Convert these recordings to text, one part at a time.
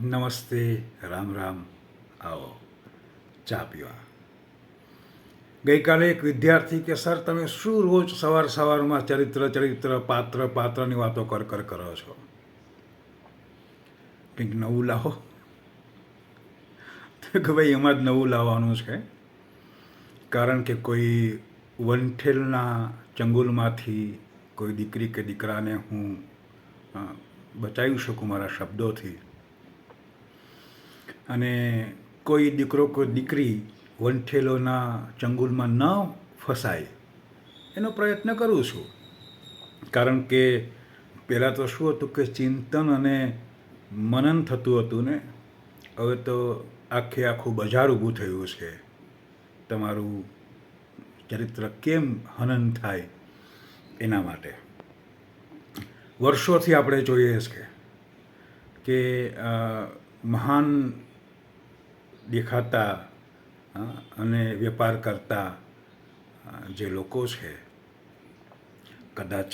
નમસ્તે, રામ રામ, આવો, ચા પીવા. ગઈકાલે એક વિદ્યાર્થી કે, સર, તમે શું રોજ સવાર સવારમાં ચરિત્ર ચરિત્ર, પાત્ર, પાત્રની વાતો કર કર, કરો છો? કંઈક નવું લાવો. કે ભાઈ, એમાં જ નવું લાવવાનું છે. કારણ કે કોઈ વંઠેલના ચંગુલમાંથી કોઈ દીકરી કે દીકરાને હું બચાવી શકું મારા શબ્દોથી? અને કોઈ દીકરો કોઈ દીકરી વંઠેલોના ચંગુલમાં ન ફસાય, એનો પ્રયત્ન કરું છું. કારણ કે પહેલાં તો શું હતું કે ચિંતન અને મનન થતું હતું ને, હવે તો આખે આખું બજાર ઊભું થયું છે. તમારું ચરિત્ર કેમ હનન થાય એના માટે? વર્ષોથી આપણે જોઈએ છે કે મહાન દેખાતા અને વેપાર કરતા જે લોકો છે, કદાચ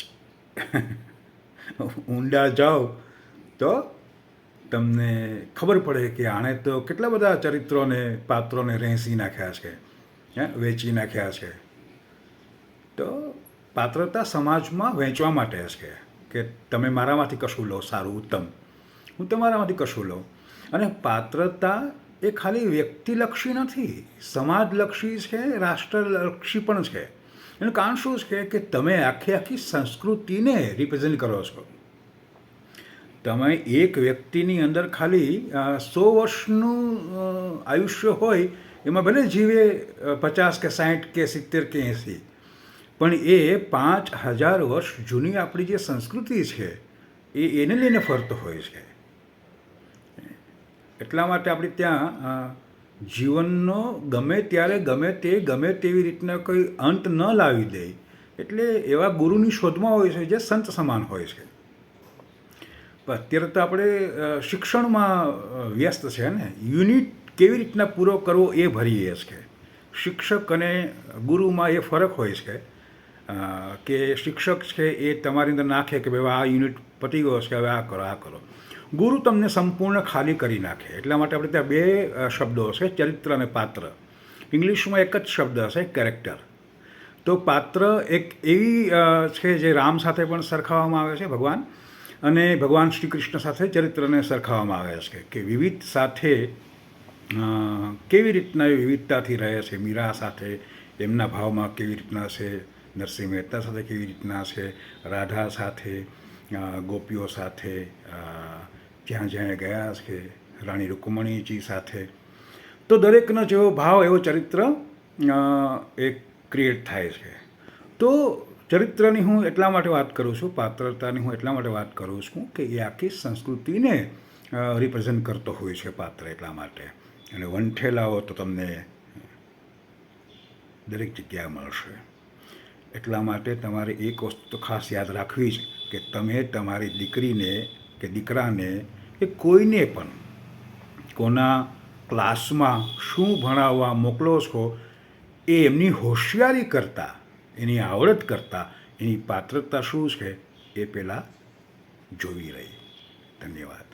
ઊંડા જાઓ તો તમને ખબર પડે કે આણે તો કેટલા બધા ચરિત્રોને, પાત્રોને રેંસી નાખ્યા છે, હે, વેચી નાખ્યા છે. તો પાત્રતા સમાજમાં વહેંચવા માટે છે કે તમે મારામાંથી કશું લો, સારું, ઉત્તમ. હું તમારામાંથી કશું લઉં. અને પાત્રતા એ ખાલી વ્યક્તિલક્ષી નથી, સમાજલક્ષી છે, રાષ્ટ્રલક્ષી પણ છે. એનું કારણ શું છે કે તમે આખી આખી સંસ્કૃતિને રિપ્રેઝેન્ટ કરો છો. તમે એક વ્યક્તિની અંદર ખાલી સો વર્ષનું આયુષ્ય હોય, એમાં ભલે જીવે પચાસ કે સાઠ કે સિત્તેર કે એંસી, પણ એ પાંચ હજાર વર્ષ જૂની આપણી જે સંસ્કૃતિ છે, એ એને લઈને ફરતો હોય છે. એટલા માટે આપણે ત્યાં જીવનનો ગમે ત્યારે, ગમે તે, ગમે તેવી રીતના કોઈ અંત ન લાવી દે. એટલે એવા ગુરુની શોધમાં હોય છે જે સંત સમાન હોય છે. અત્યારે તો આપણે શિક્ષણમાં વ્યસ્ત છે ને. યુનિટ કેવી રીતના પૂરો કરવો એ ભરીએ છે શિક્ષક અને ગુરુમાં એ ફરક હોય છે. કે શિક્ષક છે એ તમારી અંદર નાખે કે ભાઈ આ યુનિટ પતી ગયો છે હવે આ કરો આ કરો. ગુરુ તમને સંપૂર્ણ ખાલી કરી નાખે. એટલા માટે આપણે ત્યાં બે શબ્દો હશે. ચરિત્ર અને પાત્ર. ઇંગ્લિશમાં એક જ શબ્દ હશે કેરેક્ટર તો પાત્ર એક એવી છે જે રામ સાથે પણ સરખાવવામાં આવે છે, ભગવાન. અને ભગવાન શ્રી કૃષ્ણ સાથે ચરિત્રને સરખાવવામાં આવે છે કે વિવિધ સાથે કેવી રીતના એ વિવિધતાથી રહે છે, મીરા સાથે એમના ભાવમાં કેવી રીતના છે નરસિંહ મહેતા સાથે કેવી રીતના છે રાધા સાથે ગોપીઓ સાથે જ્યાં જ્યાં ગયા છે, રાણી રૂકમણીજી સાથે. તો દરેકનો જેવો ભાવ, એવો ચરિત્ર એક ક્રિએટ થાય છે. તો ચરિત્રની હું એટલા માટે વાત કરું છું, પાત્રતાની હું એટલા માટે વાત કરું છું કે એ આખી સંસ્કૃતિને રિપ્રેઝેન્ટ કરતો હોય છે પાત્ર એટલા માટે. અને વંઠેલાઓ તો તમને દરેક જગ્યાએ મળશે. એટલા માટે તમારે એક વસ્તુ તો ખાસ યાદ રાખવી જ કે તમે તમારી દીકરીને કે દીકરાને કે કોઈને પણ કોના ક્લાસમાં શું ભણાવવા મોકલો છો એ એમની હોશિયારી કરતાં, એની આવડત કરતાં, એની પાત્રતા શું છે એ પહેલાં જોવી રહી. ધન્યવાદ.